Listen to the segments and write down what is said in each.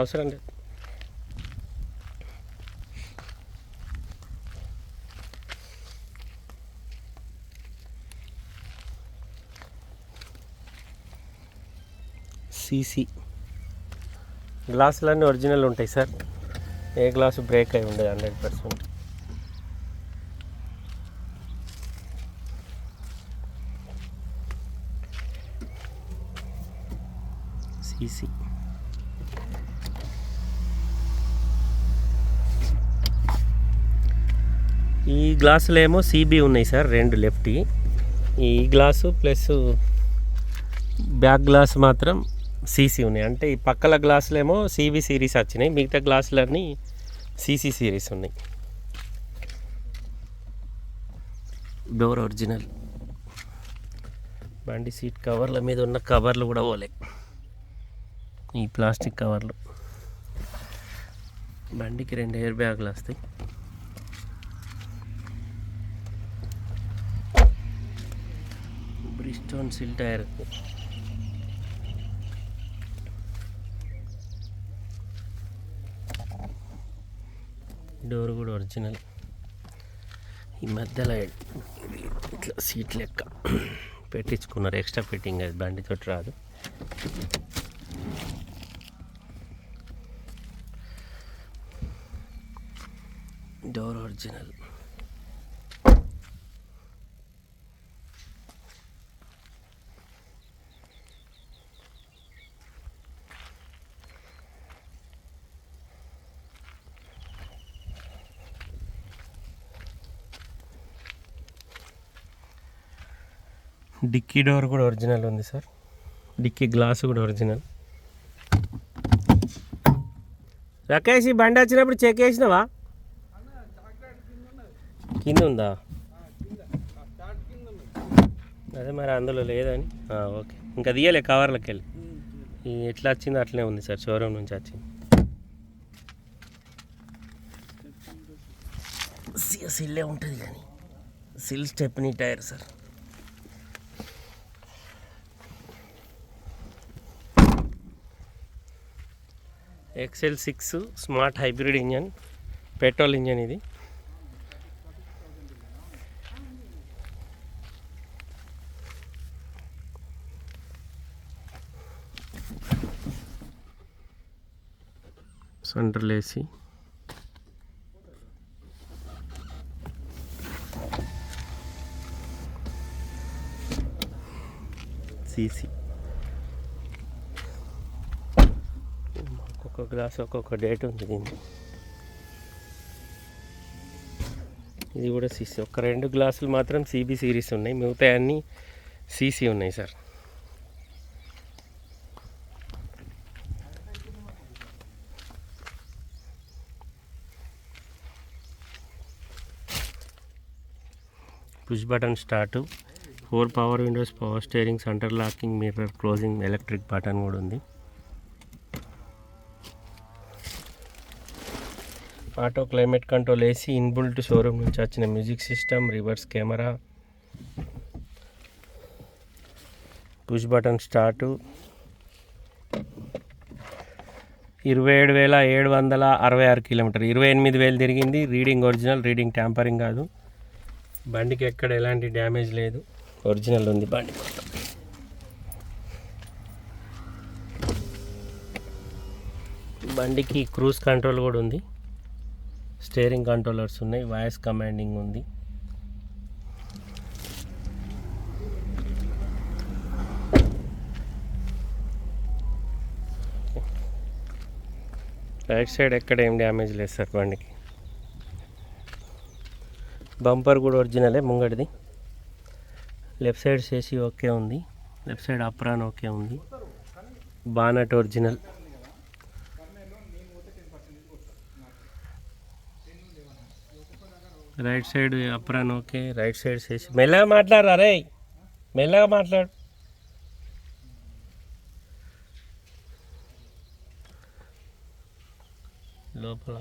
అవసరం లేదు సీసీ గ్లాసులన్నీ ఒరిజినల్ ఉంటాయి సార్. ఏ గ్లాసు బ్రేక్ అయి ఉండదు హండ్రెడ్ పర్సెంట్. సీసీ ఈ గ్లాసులు ఏమో సిబి ఉన్నాయి సార్ రెండు లెఫ్ట్ ఈ. గ్లాసు ప్లస్ బ్యాక్ గ్లాస్ మాత్రం సీసీ ఉన్నాయి. అంటే ఈ పక్కల గ్లాసులు ఏమో సిబి సిరీస్ వచ్చినాయి మిగతా గ్లాసులన్నీ సీసీ సిరీస్ ఉన్నాయి. డోర్ ఒరిజినల్ బండి సీట్ కవర్ల మీద ఉన్న కవర్లు కూడా పోలే. ఈ ప్లాస్టిక్ కవర్లు బండికి రెండు ఎయిర్ బ్యాగులు వస్తాయి. బ్రిస్టోన్ సిల్ టైర్ డోర్ కూడా ఒరిజినల్ ఈ మధ్యలో ఇది ఇట్లా సీట్ లెక్క పెట్టించుకున్నారు ఎక్స్ట్రా ఫిట్టింగ్ అది బండితో రాదు డోర్ ఒరిజినల్ డిక్కీ డోర్ కూడా ఒరిజినల్ ఉంది సార్. డిక్కీ గ్లాస్ కూడా ఒరిజినల్. రకేష్ ఈ బండి వచ్చినప్పుడు చెక్ చేసినావా? కింద ఉందా? అదే మరి అందులో లేదని. ఓకే. ఇంకా తీయలే కవర్లోకి వెళ్ళి. ఈ ఎట్లా వచ్చిందో అట్లనే ఉంది సార్ షోరూమ్ నుంచి వచ్చింది. సి- సిల్లే ఉంటుంది కానీ sill stepney tyre sir. XL six smart hybrid engine petrol engine ఇది. Central AC CC. ఒక్కొక్క గ్లాస్ ఒక్కొక్క డేట్ ఉంది దీన్ని ఇది కూడా సీసీ. ఒక రెండు గ్లాసులు మాత్రం సిబి సిరీస్ ఉన్నాయి. మిగతా అన్నీ సీసీ ఉన్నాయి sir. Push button start. Four power windows power steering centre locking mirror closing electric button కూడా ఉంది. Auto climate control AC inbuilt showroom నుంచి వచ్చిన music system reverse camera push button start. ఇరవై ఏడు వేల ఏడు వందల అరవై ఆరు కిలోమీటర్. ఇరవై ఎనిమిది వేలు తిరిగింది. రీడింగ్ ఒరిజినల్ రీడింగ్ ట్యాంపరింగ్ కాదు. బండికి ఎక్కడ ఎలాంటి డ్యామేజ్ లేదు. ఒరిజినల్ ఉంది బండి బండికి క్రూజ్ కంట్రోల్ కూడా ఉంది. స్టీరింగ్ కంట్రోలర్స్ ఉన్నాయి వాయిస్ కమాండింగ్ ఉంది. రైట్ సైడ్ ఎక్కడ ఏం డ్యామేజ్ లేదు సార్ బండికి. బంపర్ కూడా ఒరిజినలే ముంగడిది లెఫ్ట్ సైడ్ చేసి ఓకే ఉంది. లెఫ్ట్ సైడ్ అప్రాన్ ఓకే ఉంది. Bonnet original right side apron okay right side చేసి మెల్లగా మాట్లాడరా రే మెల్లగా మాట్లాడు. లోపల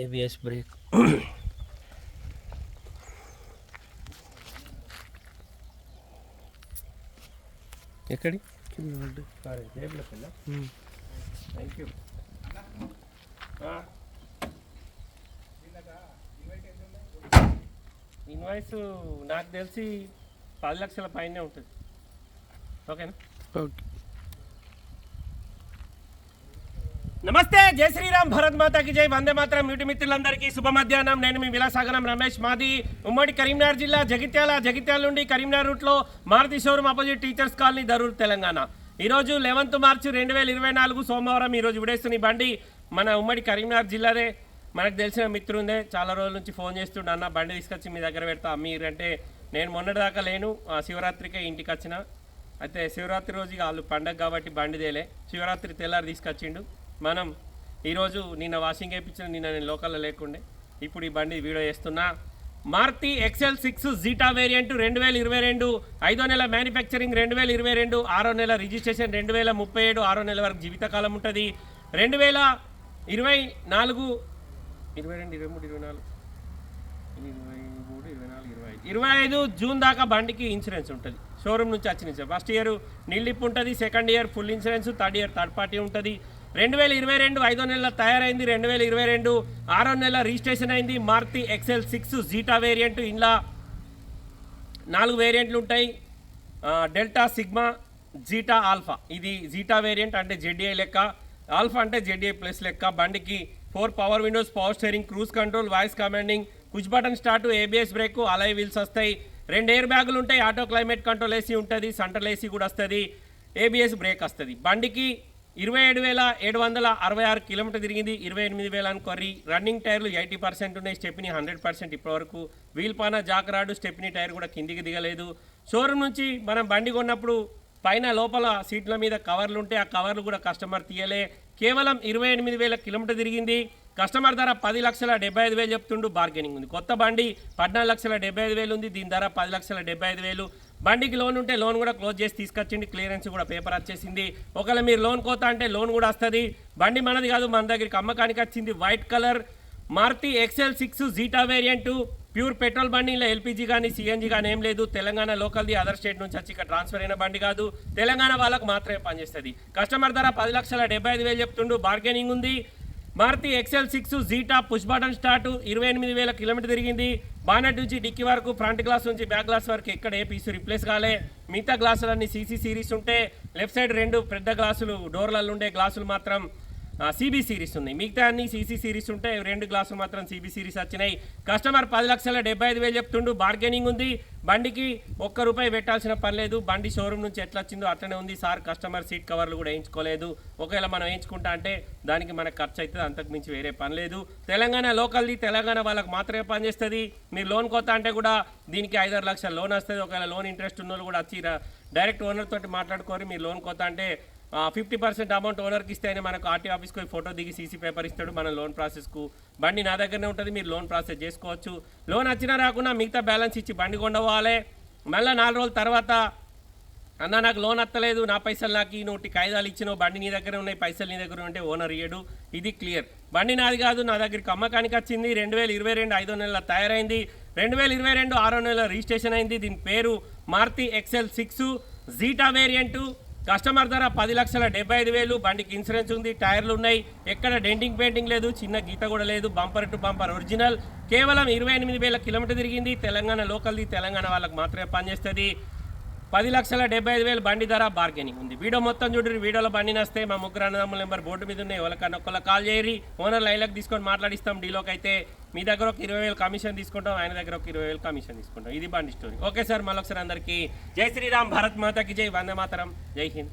ఏబిఎస్ బ్రేక్ ఎక్కడి? థ్యాంక్ యూ ప్రైస్ నాకు తెలిసి పది లక్షల పైనే ఉంటుంది. ఓకేనా? ఓకే. నమస్తే జై శ్రీరామ్ భరత్ మాతాకి జై. వందే మాత్రం యూటి మిత్రులందరికీ శుభ మధ్యాహ్నం. నేను మీ విలాసాగరం రమేష్. మాది ఉమ్మడి కరీంనగర్ జిల్లా జగిత్యాల జగిత్యాల నుండి కరీంనగర్ రూట్లో Maruti showroom opposite teachers colony Darur Telangana. ఈరోజు లెవెన్త్ మార్చి రెండు వేల ఇరవై నాలుగు సోమవారం ఈరోజు విడేస్తున్న బండి మన ఉమ్మడి కరీంనగర్ జిల్లాదే. మనకు తెలిసిన మిత్రుందే చాలా రోజుల నుంచి ఫోన్ చేస్తుండే అన్న బండి తీసుకొచ్చి మీ దగ్గర పెడతా మీరంటే నేను మొన్నటిదాకా లేను ఆ శివరాత్రికే ఇంటికి వచ్చిన. అయితే శివరాత్రి రోజు వాళ్ళు పండగ కాబట్టి బండి తేలే. శివరాత్రి తెల్లారి తీసుకొచ్చిండు. మనం ఈరోజు నిన్న వాషింగ్ వేయించిన నిన్న నేను లోకల్లో లేకుండే. ఇప్పుడు ఈ బండి వీడియో చేస్తున్నా. Maruti XL six Zeta variant రెండు వేల ఇరవై రెండు ఐదో నెల మ్యానుఫ్యాక్చరింగ్ రెండు వేల ఇరవై రెండు ఆరో నెల రిజిస్ట్రేషన్ రెండు వేల ముప్పై ఏడు ఆరో నెల వరకు జీవితకాలం ఉంటుంది. రెండు వేల ఇరవై నాలుగు ఇరవై రెండు ఇరవై మూడు ఇరవై నాలుగు ఇరవై మూడు ఇరవై నాలుగు ఇరవై ఐదు. ఇరవై ఐదు జూన్ దాకా బండికి ఇన్సూరెన్స్ ఉంటుంది. షోరూమ్ నుంచి వచ్చిన ఇన్సూరెన్స్ ఫస్ట్ ఇయర్ నిల్లిప్ ఉంటుంది second year full insurance third year third party ఉంటుంది. రెండు వేల ఇరవై రెండు ఐదో నెలల తయారైంది రెండు వేల ఇరవై రెండు ఆరో నెల రిజిస్ట్రేషన్ అయింది. Maruti XL six Zeta variant ఇంట్లో నాలుగు వేరియంట్లు ఉంటాయి. Delta Sigma Zeta Alpha. ఇది జీటా వేరియంట్ అంటే జెడ్ఏ లెక్క. ఆల్ఫా అంటే జెడ్ఏ ప్లస్ లెక్క. బండికి four power windows power steering cruise control voice commanding కుచ్ button start ABS brake alloy wheels వస్తాయి. రెండు ఎయిర్ బ్యాగులు ఉంటాయి ఆటో క్లైమేట్ కంట్రోల్ ఏసీ ఉంటుంది సెంట్రల్ ఏసీ కూడా వస్తుంది ఏబిఎస్ బ్రేక్ వస్తుంది. బండికి ఇరవై ఏడు వేల ఏడు వందల అరవై ఆరు కిలోమీటర్ తిరిగింది ఇరవై ఎనిమిది వేల అనుకోరి రన్నింగ్ టైర్లు ఎయిటీ పర్సెంట్ ఉన్నాయి స్టెప్ని హండ్రెడ్ పర్సెంట్ ఇప్పటివరకు. వీల్ పాన జాకరాడు స్టెప్ని టైర్ కూడా కిందికి దిగలేదు. షోరూమ్ నుంచి మనం బండి కొన్నప్పుడు పైన లోపల సీట్ల మీద కవర్లు ఉంటే ఆ కవర్లు కూడా కస్టమర్ తీయలే. కేవలం ఇరవై ఎనిమిది వేల కిలోమీటర్ తిరిగింది. కస్టమర్ ధర పది లక్షల డెబ్బై ఐదు వేలు చెప్తుండు బార్గెనింగ్ ఉంది. కొత్త బండి పద్నాలుగు లక్షల డెబ్బై ఐదు వేలు ఉంది దీని ధర పది లక్షల డెబ్బై ఐదు వేలు. బండికి లోన్ ఉంటే లోన్ కూడా క్లోజ్ చేసి తీసుకొచ్చింది క్లియరెన్స్ కూడా పేపర్ వచ్చేసింది. ఒకవేళ మీరు లోన్ కోత అంటే లోన్ కూడా వస్తుంది. బండి మనది కాదు మన దగ్గరికి అమ్మకానికి వచ్చింది white colour. Maruti X L six Zeta variant. Pure petrol బండి ఇలా ఎల్పిజి కానీ సిఎన్జీ కానీ ఏం లేదు. తెలంగాణ లోకల్ది అదర్ స్టేట్ నుంచి వచ్చి ఇక్కడ ట్రాన్స్ఫర్ అయిన బండి కాదు. తెలంగాణ వాళ్ళకు మాత్రమే పనిచేస్తుంది. కస్టమర్ ధర పది లక్షల డెబ్బై ఐదు వేలు చెప్తుండు. బార్గెనింగ్ ఉంది. Maruti X L six Zeta push button start. ఇరవై ఎనిమిది వేల కిలోమీటర్ తిరిగింది. బానెట్ నుంచి డిక్కీ వరకు ఫ్రంట్ గ్లాస్ నుంచి బ్యాక్ గ్లాస్ వరకు ఎక్కడ ఏ పీసు రిప్లేస్ కాలే. మిగతా గ్లాసులన్నీ సీసీ సిరీస్ ఉంటే లెఫ్ట్ సైడ్ రెండు పెద్ద గ్లాసులు డోర్లలో ఉండే గ్లాసులు మాత్రం సిబి సిరీస్ ఉన్నాయి మిగతా అన్ని సీసీ సిరీస్ ఉంటే రెండు గ్లాసులు మాత్రం సిబి సిరీస్ వచ్చినాయి. కస్టమర్ పది లక్షల డెబ్బై ఐదు వేలు చెప్తుండు బార్గెనింగ్ ఉంది. బండికి ఒక్క రూపాయి పెట్టాల్సిన పని లేదు. బండి షోరూమ్ నుంచి ఎట్లా వచ్చిందో అట్లనే ఉంది సార్. కస్టమర్ సీట్ కవర్లు కూడా వేయించుకోలేదు. ఒకవేళ మనం వేయించుకుంటా అంటే దానికి మనకు ఖర్చు అవుతుంది అంతకు మించి వేరే పని లేదు. తెలంగాణ లోకల్ది తెలంగాణ వాళ్ళకి మాత్రమే పనిచేస్తుంది మీరు లోన్ కొత్త అంటే కూడా దీనికి ఐదారు లక్షల లోన్ వస్తుంది. ఒకవేళ లోన్ ఇంట్రెస్ట్ ఉన్న వాళ్ళు కూడా వచ్చి డైరెక్ట్ ఓనర్ తోటి మాట్లాడుకోరు మీరు లోన్ కొత్త అంటే ఫిఫ్టీ పర్సెంట్ అమౌంట్ ఓనర్కి ఇస్తేనే మనకు ఆర్టీ ఆఫీస్కి పోయి ఫోటో దిగి సీసీ పేపర్ ఇస్తాడు మన లోన్ ప్రాసెస్కు. బండి నా దగ్గరనే ఉంటుంది మీరు లోన్ ప్రాసెస్ చేసుకోవచ్చు. లోన్ వచ్చినా రాకుండా మిగతా బ్యాలెన్స్ ఇచ్చి బండి కొండవాలి మళ్ళీ నాలుగు రోజుల తర్వాత అన్న నాకు లోన్ అత్తలేదు నా పైసలు నాకు ఈ నోటి కాగితాలు ఇచ్చినావు బండి నీ దగ్గర ఉన్నాయి పైసలు నీ దగ్గర ఉంటే ఓనర్ ఇయ్యడు. ఇది క్లియర్. బండి నాది కాదు నా దగ్గరికి అమ్మకానికి వచ్చింది రెండు వేల ఇరవై రెండు ఐదో నెలల తయారైంది. రెండు వేల ఇరవై రెండు ఆరో నెలల రిజిస్ట్రేషన్ అయింది దీని పేరు Maruti X L six Zeta variant. Customer ధర పది లక్షల డెబ్బై ఐదు వేలు బండికి ఇన్సూరెన్స్ ఉంది టైర్లు ఉన్నాయి. ఎక్కడ డెంటింగ్ పెయింటింగ్ లేదు చిన్న గీత కూడా లేదు బంపర్ టు బంపర్ ఒరిజినల్. కేవలం ఇరవై ఎనిమిది వేల కిలోమీటర్ తిరిగింది. తెలంగాణ లోకల్ది తెలంగాణ వాళ్ళకి మాత్రమే పనిచేస్తుంది. పది లక్షల డెబ్బై ఐదు వేలు బండి ధర బార్గెనింగ్ ఉంది. వీడియో మొత్తం చూడండి. వీడియోలో బండి నస్తే మా ముగ్గురు అన్నదమ్ముల నెంబర్ బోర్డు మీద ఉన్నాయి. ఎవరికన్నా ఒకళ్ళ కాల్ చేయరి ఓనర్ లైన్లకు తీసుకొని మాట్లాడిస్తాం. డీలోకి అయితే మీ దగ్గర ఒక ఇరవై వేలు కమిషన్ తీసుకుంటాం. ఆయన దగ్గర ఒక ఇరవై వేలు కమిషన్ తీసుకుంటాం. ఇది బండి స్టోరీ ఓకే సార్ మళ్ళొకసారి అందరికీ జై శ్రీరామ్ భారత్ మాతకి జై. వందే మాతరం. జై హింద్.